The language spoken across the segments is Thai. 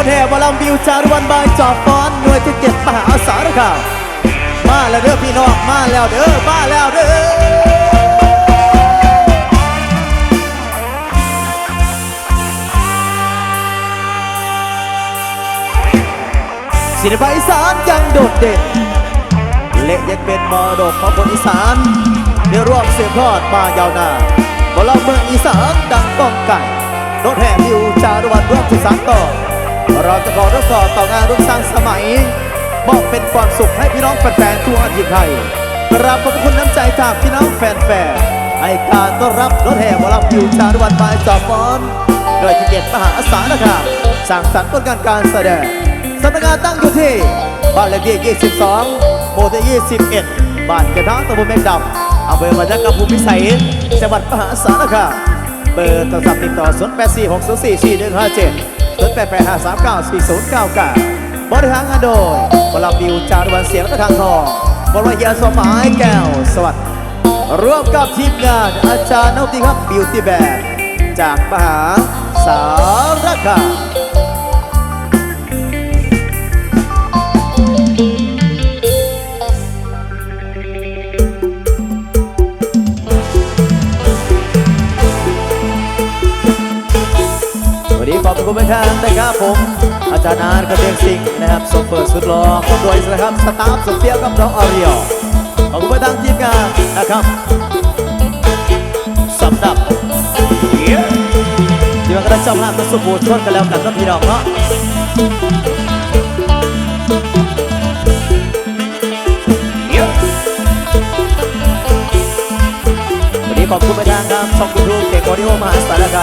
รถแห่บอลำบิวจารวันบายจอบฟอนหน่วยที่เจ็ดมหาสารคามมาแล้วเด้อพี่น้องมาแล้วเด้อมาแล้วเด้อศิลปะอีสานยังโดดเด่นเละยังเป็นมรดกของคนอีสานได้ร่วมเสียงทอดมายาวนานบอลเมืองอีสานดังก้องไก่รถแห่บิวจารวันร่วมที่สานต่อ เราจะขอรับต่อต่องานรุ่งสร้างสมัยมอบเป็นความสุขให้พี่น้องแฟนๆทั่วอาทิตย์ไทยกราบขอบคุณน้ำใจจากพี่น้องแฟนๆให้การต้อนรับรถแห่บอลำบิวจารุวันบายจอบฟอนโดยที่เด็ดมหาสารคามสร้างสรรค์ผลงานการแสดงสำนักงานตั้งอยู่ที่บ้านเลขที่ 22หมู่ที่21 บ้านกระทาตำบลแมงดำอำเภอพนัสภูมิสัยจังหวัดมหาสารคามเบอร์โทรศัพท์ติดต่อ 0 8 4 6 0 4 4 1 5 7 0 8 8 5 3 9 4 0 9 9บริหารงานโดยบลาบิวจารวันเสียงและทางทองบริยาสมหมายแก้วสวัสดิ์ร่วมกับทีมงานอาจารย์นติครับบิวตี้แบนจากมหาสารคาม วันนี้ขอบคุณไปทางนะครับผม อาจารย์อาร์ตกระเบียงสิงนะครับโซเฟอร์สุดหล่อคนรวยนะครับสตาฟสุดเฟี้ยวกับน้องออริโอขอบคุณไปทางทีมงานนะครับสำหรับที่มันก็ได้เจ้าภาพมาสมบูรณ์ชนกันแล้วกันครับพี่น้องเนาะ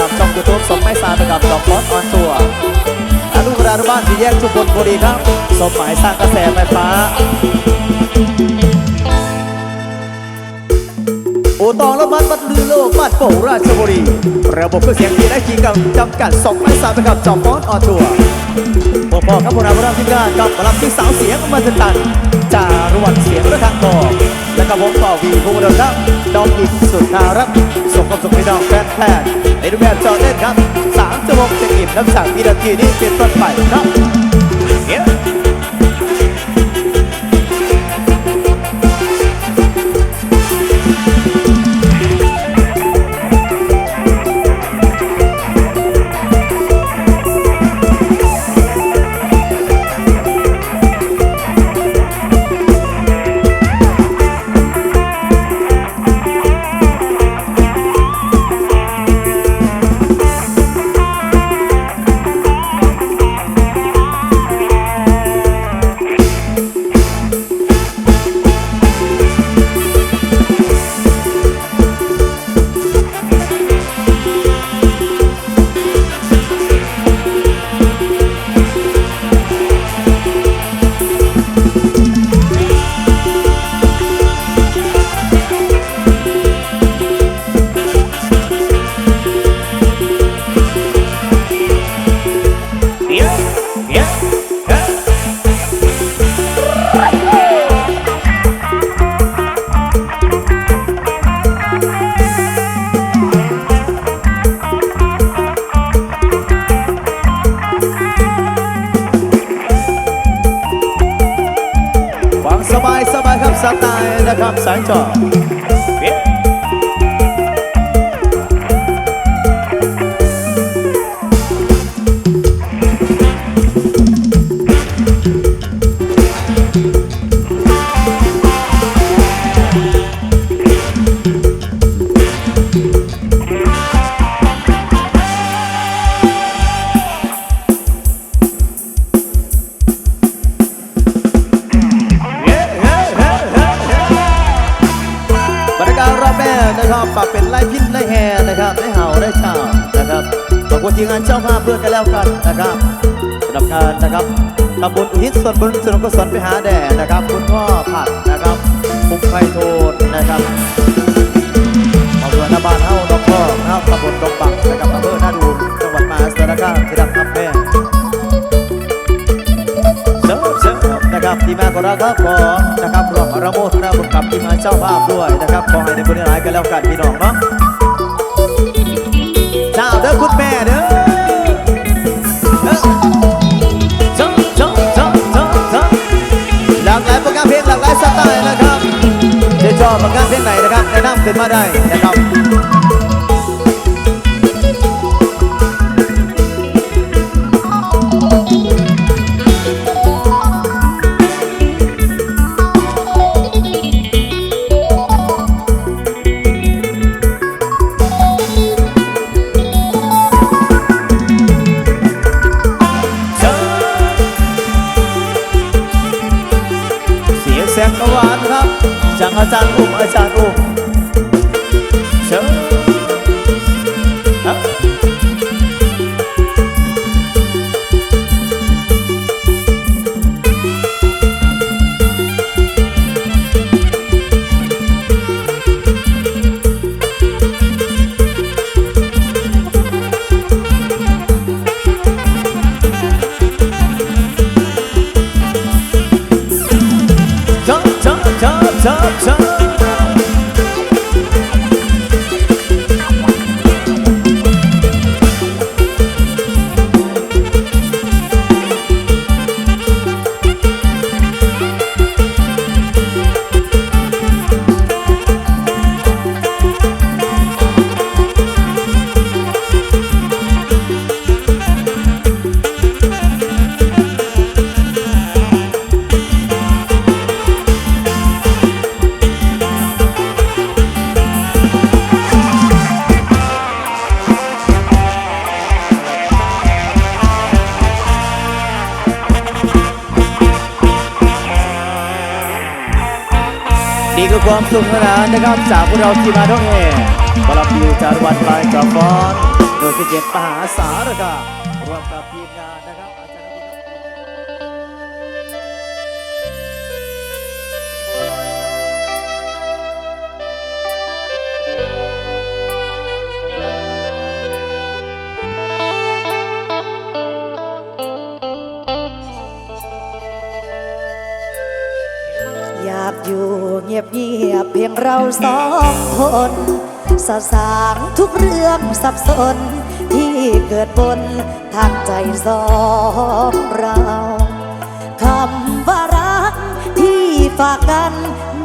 สามช่องยูทูบสมไม่สารกับดอกฟอสออนทัวร์อนุรานุบ้านที่แยกชุมพลบุรีครับ สมหมายสร้างกระแสไฟฟ้าโอตองละบ้านบัดลือโลกบ้านโป่งราชบุรี ระบบเครื่องเสียงดีและขีดกับจำกัดสองไม้สามไปกับจอมฟอนออนทัวร์พอพอครับพวกเราพวกเราทีมงานกับหมอลำที่สาวเสียงมาจนตันจารวันเสียงระฆังทองและกับผมต่อวีภูมิเดิมครับดอมอินสุดทารักส่งความสุขให้น้องแฟนแฟน ในรูปแบบจอเล่นครับสามชั่วโมงเต็มอิ่มน้ำสั่งวินาทีนี้เป็นต้นไปครับ สไตล์นะครับสายจอบร อบแม่นะครับปรับเป็นไล่พินไล่แห่นะครับได้เห่าได้ชาวนะครับขอบคุณทีมงานเจ้าภาพเพื่อนกันแล้วกันนะครับสำหรับการนะครับทำบุญอุทิศส่วนบุญส่วนกุศลไปหาแด่นะครับ คุณพ่อผัดนะครับมุกไพโทนนะครับขอบคุณนาบานเฮ้าดอกพ่อเฮ้าตำบลดงบังนะครับอำเภอหน้าดูนจังหวัดมหาสารคามที่ดังครับแม่เที่มากองเราครับผนะครับรวมระโมทนะบุกับที่มาเจ้าภาพด้วยนะครับขอให้ในบุญหลายกันแล้วกันพี่น้องเนาะสาวเด้อคุณแม่เด้อากหลายผลงานเพลงหลากหลายสไตล์นะครับจะชอบผลงานเพลงไหนนะครับแนะนำเสร็จมาได้นะครับ หวานครับจากอาจารย์อุ้มอาจารย์อุ้ม นี่คือความสุขสนานนะครับจากพวกเราทีมงานท้องแห่บารมีจารวันปลายจอฟอนโดยที่เจ็บมหาสารกะรวมกับทีมงานนะครับ อยากอยู่เงียบเงียบๆเพียงเราสองคนสะสางทุกเรื่องสับสน ที่เกิดบนทางใจสองเราคำว่ารักที่ฝากกัน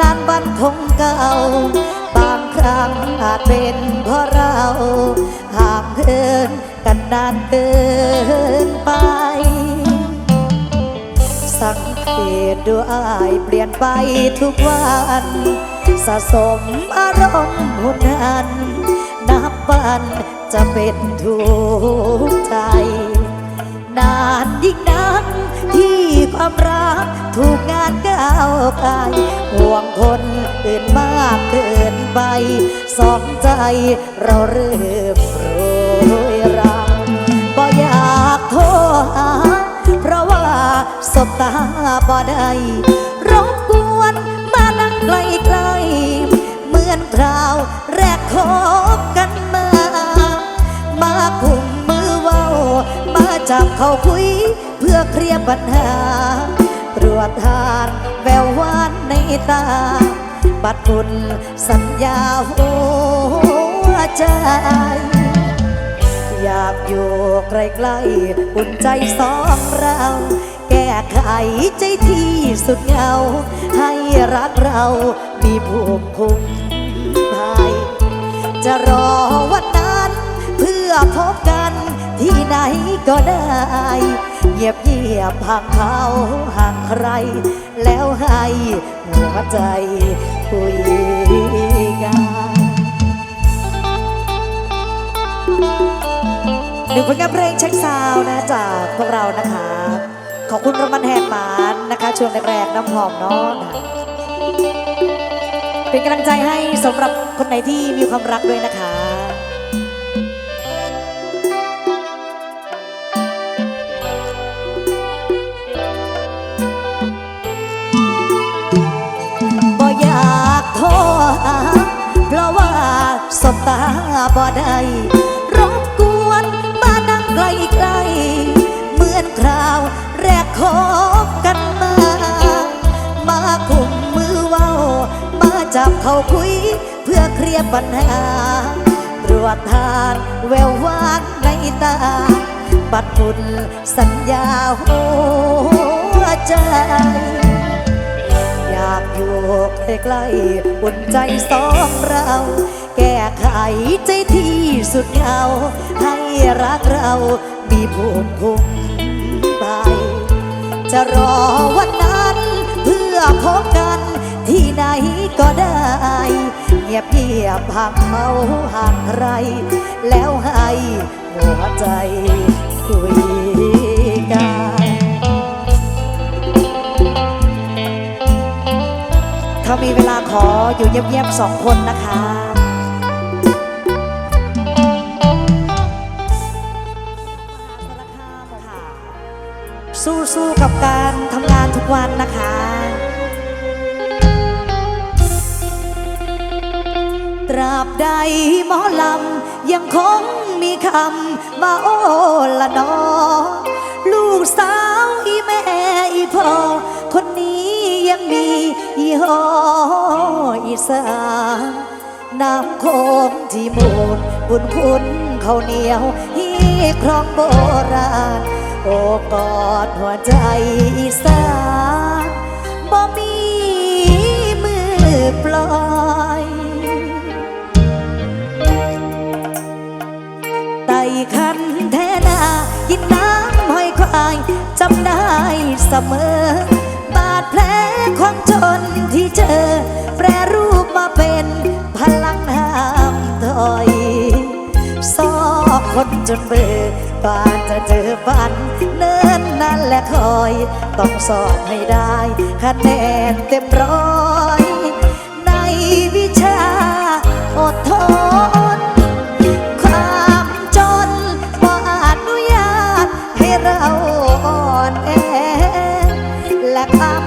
นานวันคงเก่า บางครั้งอาจเป็นเพราะเราห่างเหินกันนานเกินไป สัง เกตดูอายเปลี่ยนไปทุกวันสะสมอารมณ์หุนหัน นับวันจะเป็นทุกข์ใจ นานยิ่งนักที่ความรักถูกงานก้าวไกลห่วงคนอื่นมากเกินไป สองใจเราเริ่ม สบตาบ่ได้รบกวนมานั่งไกลไกลๆเหมือนคราวแรกคบกันมา มาคุมมือเว้า มาจับเขาคุย เพื่อเคลียร์ปัญหา ตรวจทานแวววานในตา บัดคุณสัญญาหัวใจอยากอยู่ใกล้ๆอุ่นใจสองเรา แก้ไขใจที่สุดเหงา ให้รักเรามีภูมิคุ้มภัยจะรอวันนั้น เพื่อพบกันที่ไหนก็ได้เงียบเงียบห่างเขาห่างใคร แล้วให้หัวใจคุยกันหนึ่งผลงานเพลงเช็คซาวน์นะจากพวกเรานะคะ ขอบคุณรางวัลแหกหมานนะคะ ช่วงแรกๆน้ำหอมเนาะเป็นกำลังใจให้สำหรับคนไหนที่มีความรักด้วยนะคะบ่อยากโทรหาเพราะว่าสบตาบ่ได้รบกวนมานั่งไกล บกันมา มาคุมมือเว้า มาจับเขาคุย เพื่อเคลียร์ปัญหาตรวจทานแวววานในตาบัดฝุ่นสัญญาหัวใจ อยากอยู่ใกล้ๆอุ่นใจสองเรา แก้ไขใจที่สุดเหงาให้รักเรามีภูมิคุ้มภัย จะรอวันนั้น เพื่อพบกันที่ไหนก็ได้ เงียบเงียบห่างเขาห่างใคร แล้วให้หัวใจคุยกันถ้ามีเวลาขออยู่เงียบๆสองคนนะคะ สู้กับการทำงานทุกวันนะคะ ตราบใดหมอลำยังคงมีคำว่าโอละนอ ลูกสาวอีแม่อีพ่อคนนี้ยังมียี่ห้ออีสานน้ำโคงที่มูลบุญคุณเขาเหนียวฮีครองโบราณ โอกอดหัวใจอีสานบ่มีมือปล่อยไต่คันแทนากินน้ำห้อยควายจำได้เสมอ บาดแผลความจนที่เจอ แปรรูปมาเป็นพลังน้ำถอย คนจนเบื่อบานจะเจอฝัน เนิ่นนั่นแหละคอย ต้องสอบให้ได้คะแนนเต็มร้อย ในวิชาอดทน ความจนบ่อนุญาตให้เราอ่อนแอและความ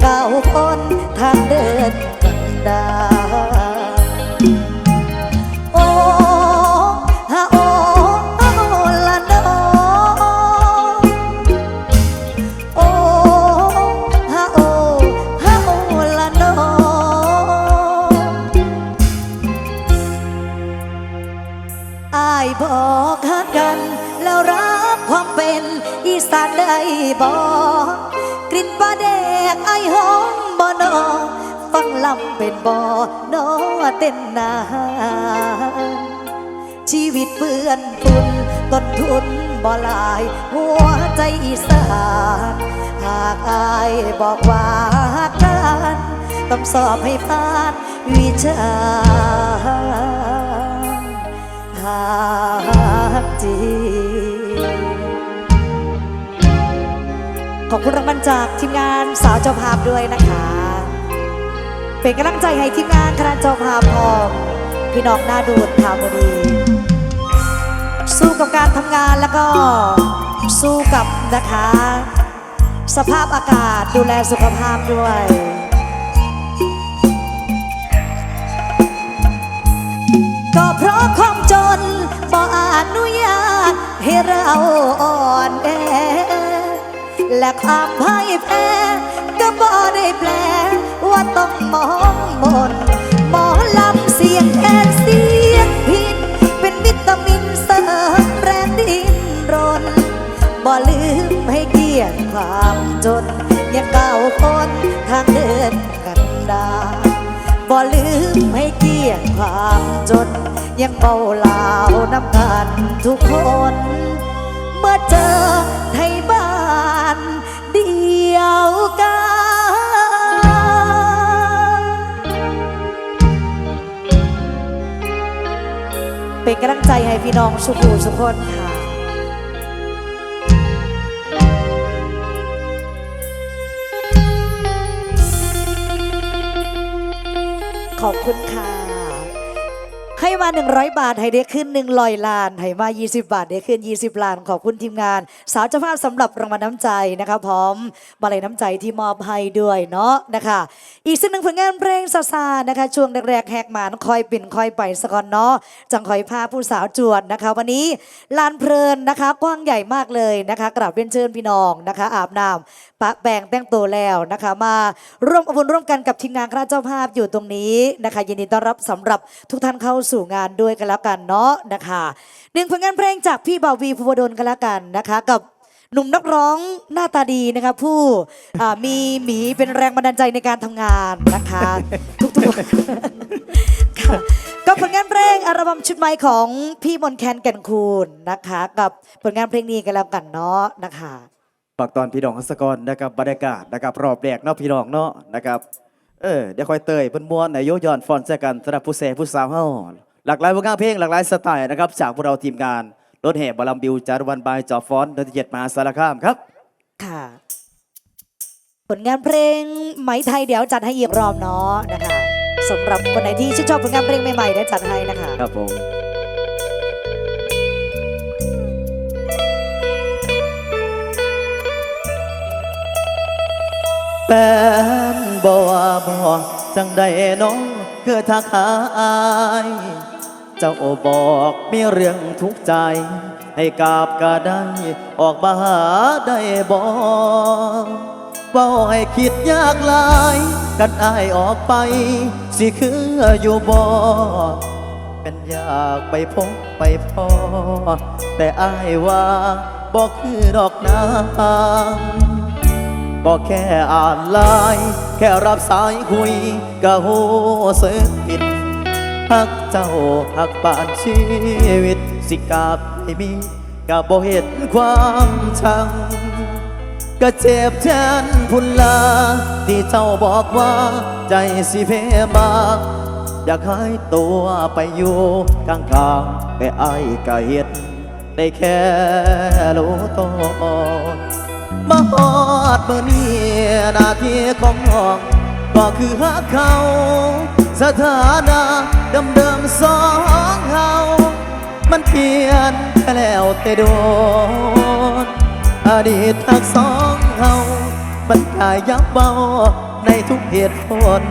เก้าคนทางเดินกันดา บ่อนอเต้นนานชีวิตเปื้อนฝุ่นต้นทุนบ่หลาย หัวใจอีสานหากอายบอกว่าหักกันต้องสอบให้ผ่านวิชาหากจริงขอบคุณรางวัลจากทีมงานสาวเจ้าภาพด้วยนะคะ เป็นกำลังใจให้ทีมงานคณะจ้าภาพพร้อมพี่น้องหน้าดูดข่าวดี สู้กับการทำงานแล้วก็สู้กับนะคะ สภาพอากาศดูแลสุขภาพด้วยก็เพราะความจนบ่อนุญาตให้เราอ่อนแอและความพ่ายแพ้ก็บ่ได้แปล ว่าต้องมองมนหมอลำเสียงแอนเสียงพินเป็นวิตามินเสริมแรงดินรน บ่ลืมให้เกียรติความจน อยังก้าวพ้นทางเดินกันดาบ่ลืมให้เกียรติความจน ยังเบาลาวน้ำกันทุกคน เมื่อเจอไทยบ้านเดียว เป็นกำลังใจให้พี่น้องสุขูสุคนค่ะขอบคุณค่ะ ให้มา 100 บาท ให้ได้ขึ้น1ลอยล้าน ให้มา 20 บาทได้ขึ้น 20 ล้าน ขอบคุณทีมงาน สาวเจ้าภาพสำหรับรางวัลน้ำใจนะคะพร้อมมาลัยน้ำใจที่มอบให้ด้วยเนาะนะคะ อีกสิ่งหนึ่งผลงานเพลงซาซานะคะ ช่วงแรกๆแหกหมานคอยปิ่นคอยไปสกอนเนาะจังคอยพาผู้สาวจวดนะคะ วันนี้ลานเพลินนะคะ กว้างใหญ่มากเลยนะคะกราบเรียนเชิญพี่น้องนะคะ อาบน้ำปะแปงแต่งตัวแล้วนะคะ มาร่วมอบอุ่นร่วมกันกับทีมงานคณะเจ้าภาพอยู่ตรงนี้นะคะ ยินดีต้อนรับสำหรับทุกท่านเข้าสู่งานด้วยกันแล้วกันเนาะนะคะหนึ่งผลงานเพลงจากพี่บ่าวีภูวดลกันแล้วกันนะคะกับหนุ่มนักร้องหน้าตาดีนะคะผู้มีหมีเป็นแรงบันดาลใจในการทำงานนะคะทุกๆวันค่ะก็ผลงานเพลงอัลบั้มชุดใหม่ของพี่มนแคนแก่นคูณนะคะ กับผลงานเพลงนี้กันแล้วกันเนาะนะคะฝากตอนพี่น้องฮัสกรนะครับบรรยากาศนะครับรอบแรกเนาะพี่น้องเนาะนะครับเออเดี๋ยวคอยเตยเพิ่นม่วนในโยย้อนฟอนแซกันสำหรับผู้แซ่ผู้สาวเฮา หลากหลายผลงานเพลงหลากหลายสไตล์นะครับจากพวกเราทีมงานรถแห่บอลลัมบิวจารวันบายจอฟอนเดือนที่เจ็ดมหาสารคามครับค่ะ ผลงานเพลงไหมไทยเดี๋ยวจัดให้อีกรอบเนาะนะคะสำหรับคนไหนที่ชื่นชอบผลงานเพลงใหม่ๆได้จัดให้นะคะ ครับผมแฟนบ่ว่าบ่จังได้น้องคือทักหาอาย เจ้าบอกมีเรื่องทุกข์ใจ ให้กาบก็ได้ ออกมาหาได้บอกเฝ้าให้คิดยากหลาย กันอายออกไป สิคืออยู่บ่เป็นอยากไปพบไปพอ แต่อายว่าบอกคือดอกนางบอกแค่อ่านไลน์แค่รับสายคุยก็โหสึกผิด หักเจ้าหักปานชีวิต สิกาบไม่มีก็บ่เห็นความชังก็เจ็บแทนพุนลา ที่เจ้าบอกว่า ใจสิเพมาอยากให้ตัวไปอยู่กลางกลางแต่ไอ้ก็เห็นได้แค่รู้ตนมาฮอดเมื่อนี้นาที่ของน้อง ก็คือหาเขา สถานะเดิมๆสองเฮา มันเปลี่ยนไปแล้วแต่โดน อดีตทักสองเฮามันกายยับเบาในทุกเหตุผล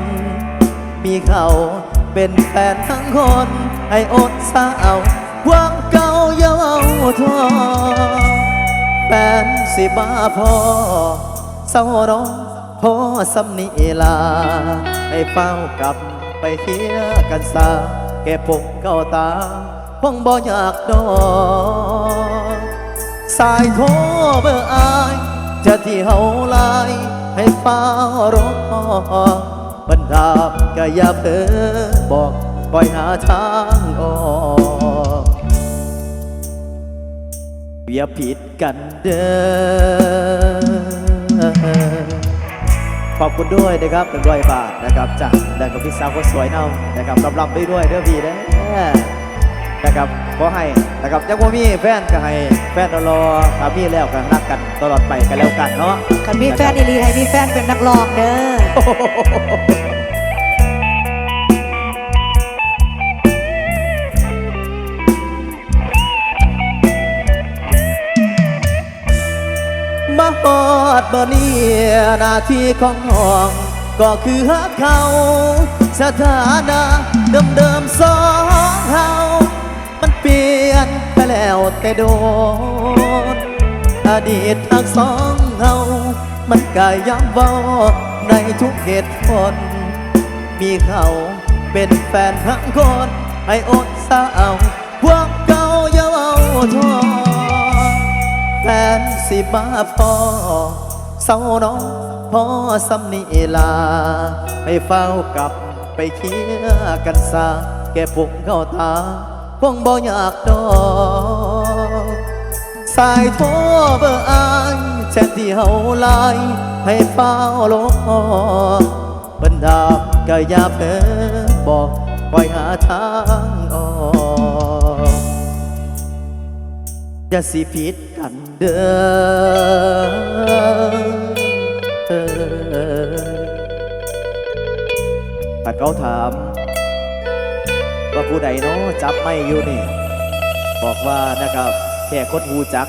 มีเขาเป็นแฟนทั้งคน ให้อดสาวความเก่าเยาวทอแฟนสิบ้าพอเศร้าร้องพอสำนีลาให้เฝ้ากับ ไปเฮียกันซาแก่ผมเก่าตาคงบ่อยากดอกสายโทรเบอร์อาย จะที่เฮาลายให้เฝ้ารอบรรดาบก็อย่าเพ้อบอกปล่อยหาทางออกอย่าผิดกันเด้อ ขอบคุณด้วยนะครับเป็นร้อยบาทนะครับจากแล้วก็พี่สาวคนสวยเนานะครับกำลังไปด้วยเด้อพี่เด้อนะครับขอให้นะครับยังว่ามีแฟนก็ให้แฟนรอๆถ้ามีแล้วก็รักกันตลอดไปกันแล้วกันเนาะคันมีแฟนอีหลีให้มีแฟนเป็นนักร้องเด้อ มาฮอดบ่เนี้หน้าที่ของน้อง ก็คือหาเขาสถานะเดิมๆสองเฮามันเปลี่ยนไปแล้วแต่โดน อดีตทั้งสองเฮามันกายย้ำเว่าในทุกเหตุผล มีเขาเป็นแฟนทั้งคน ให้อดสาวความเก่าอย่าเอาทอ แฟนสิมาพ่อเศร้าน้องพ่อสำนีลา ไปเฝ้ากลับไปเคียกันซาแก่ผมเข้าตาคงบ่อยากดอกสายโทรเบอร์อายแชทที่เฮาไลน์ให้เฝ้าลบบรรดาบก็อย่าเพ้อบอกปล่อยหาทาง จะสิผิดกันเด้อปัดเขาถาม ว่าผู้ใดเนาะจับไม่อยู่นี่ บอกว่านะครับแค่คนหูจัก